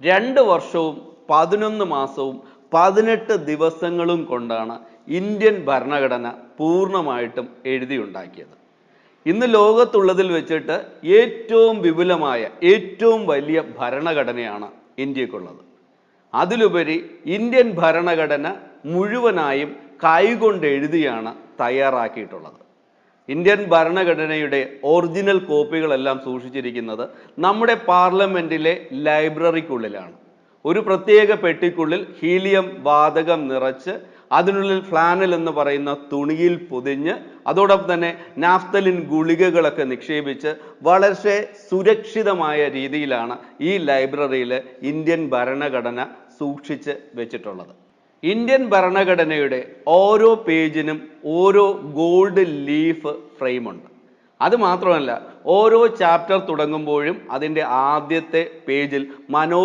രണ്ട് വർഷവും പതിനൊന്ന് മാസവും പതിനെട്ട് ദിവസങ്ങളും കൊണ്ടാണ് ഇന്ത്യൻ ഭരണഘടന പൂർണമായിട്ടും എഴുതിയുണ്ടാക്കിയത്. ഇന്ന് ലോകത്തുള്ളതിൽ വെച്ചിട്ട് ഏറ്റവും വിപുലമായ ഏറ്റവും വലിയ ഭരണഘടനയാണ് ഇന്ത്യക്കുള്ളത്. അതിലുപരി ഇന്ത്യൻ ഭരണഘടന മുഴുവനായും കൈകൊണ്ട് എഴുതിയാണ് തയ്യാറാക്കിയിട്ടുള്ളത്. ഇന്ത്യൻ ഭരണഘടനയുടെ ഒറിജിനൽ കോപ്പികളെല്ലാം സൂക്ഷിച്ചിരിക്കുന്നത് നമ്മുടെ പാർലമെന്റിലെ ലൈബ്രറിക്കുള്ളിലാണ്. ഒരു പ്രത്യേക പെട്ടിക്കുള്ളിൽ ഹീലിയം വാതകം നിറച്ച് അതിനുള്ളിൽ ഫ്ലാനൽ എന്ന് പറയുന്ന തുണിയിൽ പൊതിഞ്ഞ് അതോടൊപ്പം തന്നെ നാഫ്തലിൻ ഗുളികകളൊക്കെ നിക്ഷേപിച്ച് വളരെ സുരക്ഷിതമായ രീതിയിലാണ് ഈ ലൈബ്രറിയിൽ ഇന്ത്യൻ ഭരണഘടന സൂക്ഷിച്ച് വെച്ചിട്ടുള്ളത്. ഇന്ത്യൻ ഭരണഘടനയുടെ ഓരോ പേജിനും ഓരോ ഗോൾഡ് ലീഫ് ഫ്രെയിമുണ്ട്. അത് മാത്രമല്ല ഓരോ ചാപ്റ്റർ തുടങ്ങുമ്പോഴും അതിന്റെ ആദ്യത്തെ പേജിൽ മനോ